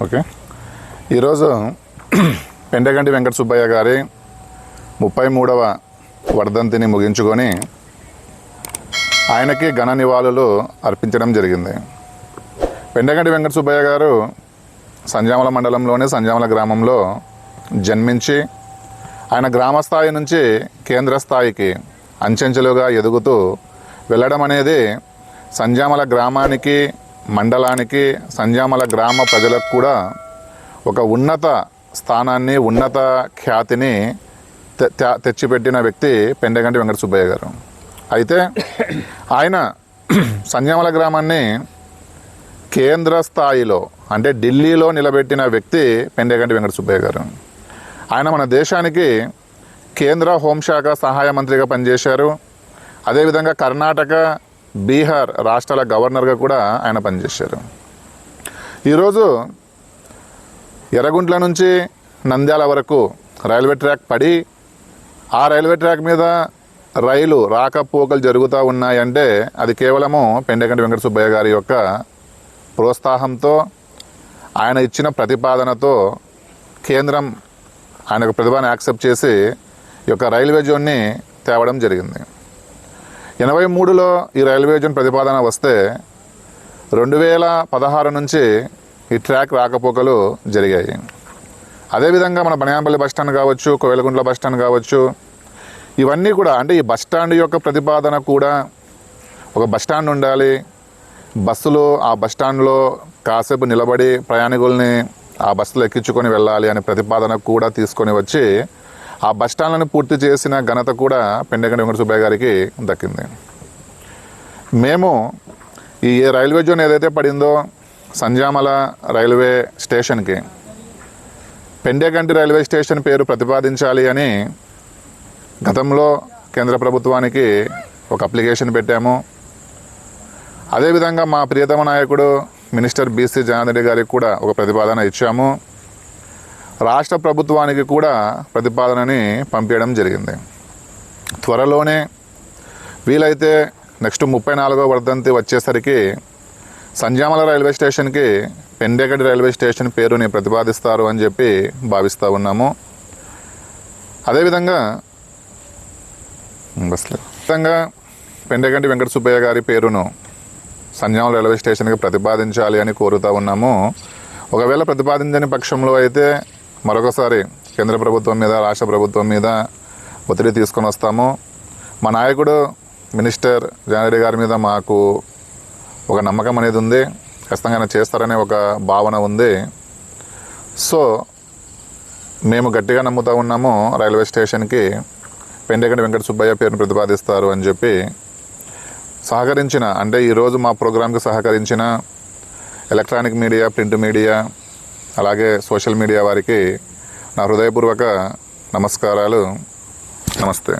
Okay. ఈరోజు పెండగంటి వెంకట సుబ్బయ్య గారి ముప్పై మూడవ వర్ధంతిని ముగించుకొని ఆయనకి ఘన నివాళులు అర్పించడం జరిగింది. పెండగంటి వెంకట సుబ్బయ్య గారు సంజామల మండలంలోని సంజామల గ్రామంలో జన్మించి ఆయన గ్రామ స్థాయి నుంచి కేంద్ర స్థాయికి అంచెంచెలుగా ఎదుగుతూ వెళ్ళడం అనేది సంజామల గ్రామానికి మండలానికి సంజామల గ్రామ ప్రజలకు కూడా ఒక ఉన్నత స్థానాన్ని ఉన్నత ఖ్యాతిని తె- తెచ్చిపెట్టిన వ్యక్తి పెండగంటి వెంకట సుబ్బయ్య గారు. అయితే ఆయన సంజామల గ్రామాన్ని కేంద్ర స్థాయిలో అంటే ఢిల్లీలో నిలబెట్టిన వ్యక్తి పెండగంటి వెంకట సుబ్బయ్య గారు. ఆయన మన దేశానికి కేంద్ర హోంశాఖ సహాయ మంత్రిగా పనిచేశారు. అదేవిధంగా కర్ణాటక బీహార్ రాష్ట్రాల గవర్నర్గా కూడా ఆయన పనిచేశారు. ఈరోజు ఎర్రగుంట్ల నుంచి నంద్యాల వరకు రైల్వే ట్రాక్ పడి ఆ రైల్వే ట్రాక్ మీద రైలు రాకపోకలు జరుగుతూ ఉన్నాయంటే అది కేవలము పెండగంటి వెంకట సుబ్బయ్య గారి యొక్క ప్రోత్సాహంతో ఆయన ఇచ్చిన ప్రతిపాదనతో కేంద్రం ఆయన యొక్క యాక్సెప్ట్ చేసి ఈ యొక్క రైల్వే జోన్ని తేవడం జరిగింది. ఎనభై మూడులో ఈ రైల్వే జోన్ ప్రతిపాదన వస్తే రెండు వేల పదహారు నుంచి ఈ ట్రాక్ రాకపోకలు జరిగాయి. అదేవిధంగా మన బనియాంపల్లి బస్ స్టాండ్ కావచ్చు కోవెలగుంట్ల బస్టాండ్ కావచ్చు ఇవన్నీ కూడా అంటే ఈ బస్ స్టాండ్ యొక్క ప్రతిపాదన కూడా ఒక బస్ స్టాండ్ ఉండాలి. బస్సులు ఆ బస్ స్టాండ్లో కాసేపు నిలబడి ప్రయాణికుల్ని ఆ బస్సులో ఎక్కించుకొని వెళ్ళాలి అనే ప్రతిపాదన కూడా తీసుకొని వచ్చి ఆ బస్ స్టాండ్లను పూర్తి చేసిన ఘనత కూడా పెండగండి వెంకట సుబ్బయ్య గారికి దక్కింది. మేము ఈ రైల్వే జోన్ ఏదైతే పడిందో సంజామల రైల్వే స్టేషన్కి పెండేగంటి రైల్వే స్టేషన్ పేరు ప్రతిపాదించాలి అని గతంలో కేంద్ర ప్రభుత్వానికి ఒక అప్లికేషన్ పెట్టాము. అదేవిధంగా మా ప్రియతమ నాయకుడు మినిస్టర్ బీసీ జనార్దన్ రెడ్డి గారికి కూడా ఒక ప్రతిపాదన ఇచ్చాము. రాష్ట్ర ప్రభుత్వానికి కూడా ప్రతిపాదనని పంపించడం జరిగింది. త్వరలోనే వీలైతే నెక్స్ట్ ముప్పై నాలుగో వర్ధంతి వచ్చేసరికి సంజామల రైల్వే స్టేషన్కి పెండేగడి రైల్వే స్టేషన్ పేరుని ప్రతిపాదిస్తారు అని చెప్పి భావిస్తూ ఉన్నాము. అదేవిధంగా బస్లో విధంగా పెండగంటి వెంకట సుబ్బయ్య గారి పేరును సంజామల రైల్వే స్టేషన్కి ప్రతిపాదించాలి అని కోరుతా ఉన్నాము. ఒకవేళ ప్రతిపాదించని పక్షంలో అయితే మరొకసారి కేంద్ర ప్రభుత్వం మీద రాష్ట్ర ప్రభుత్వం మీద ఒత్తిడి తీసుకొని వస్తాము. మా నాయకుడు మినిస్టర్ జానరెడ్డి గారి మీద మాకు ఒక నమ్మకం అనేది ఉంది. ఖచ్చితంగా చేస్తారనే ఒక భావన ఉంది. సో మేము గట్టిగా నమ్ముతూ ఉన్నాము రైల్వే స్టేషన్కి. పెండగడి వెంకట సుబ్బయ్య పేరును ప్రతిపాదిస్తారు అని చెప్పి. సహకరించిన అంటే ఈరోజు మా ప్రోగ్రాంకి సహకరించిన ఎలక్ట్రానిక్ మీడియా ప్రింట్ మీడియా అలాగే సోషల్ మీడియా వారికి నా హృదయపూర్వక నమస్కారాలు. నమస్తే.